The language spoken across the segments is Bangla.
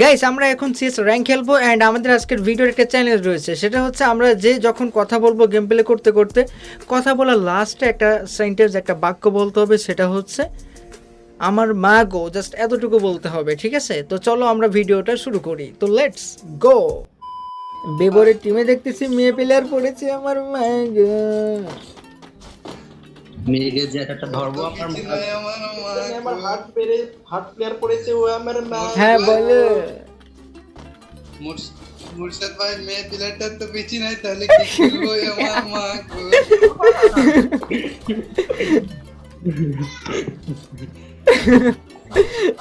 গাইস আমরা এখন সিএস র্যাঙ্ক খেলব অ্যান্ড আমাদের আজকের ভিডিওর একটা চ্যালেঞ্জ রয়েছে। সেটা হচ্ছে আমরা যে যখন কথা বলব গেম প্লে করতে করতে, কথা বলার লাস্টে একটা সেন্টেন্স একটা বাক্য বলতে হবে, সেটা হচ্ছে, আমার মা গো জাস্ট এতটুকু বলতে হবে, ঠিক আছে? তো চলো আমরা ভিডিওটা শুরু করি। তো লেটস গো বেবরের টিমে দেখতেছি, মেয়ে প্লেয়ার পড়েছে, আমার মা গো মেয়েকে যে একটা ধরবো আমার হার্ট পেরে হার্ট প্লেয়ার পড়েছে ও আমার মা। হ্যাঁ বলো। মুর্শিদ ভাই মেয়ে প্লেয়ারটা তো বেশি নাই তাহলে কি আমার মা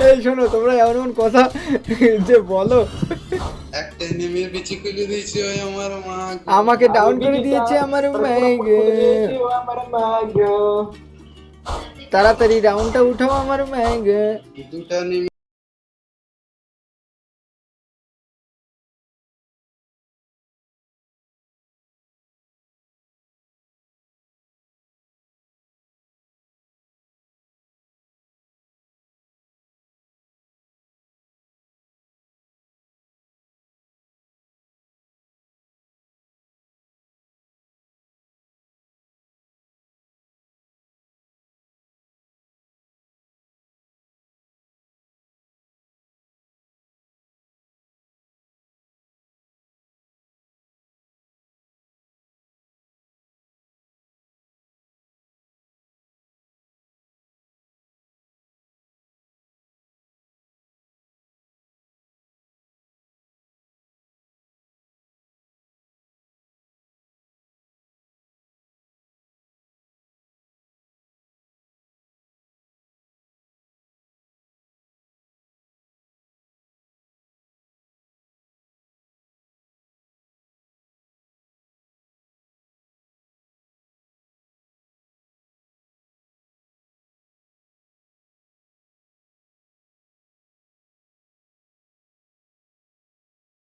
এই শোনো তোমরা এমন এমন কথা যে বলো। নেমে পিছিয়ে খুলে দিয়েছে ওই আমার মা আমাকে ডাউন করে দিয়েছে আমার মা গো ও আমার মা গো তাড়াতাড়ি রাউন্ডটা উঠাও আমার ম্যাগ দুটা নেমে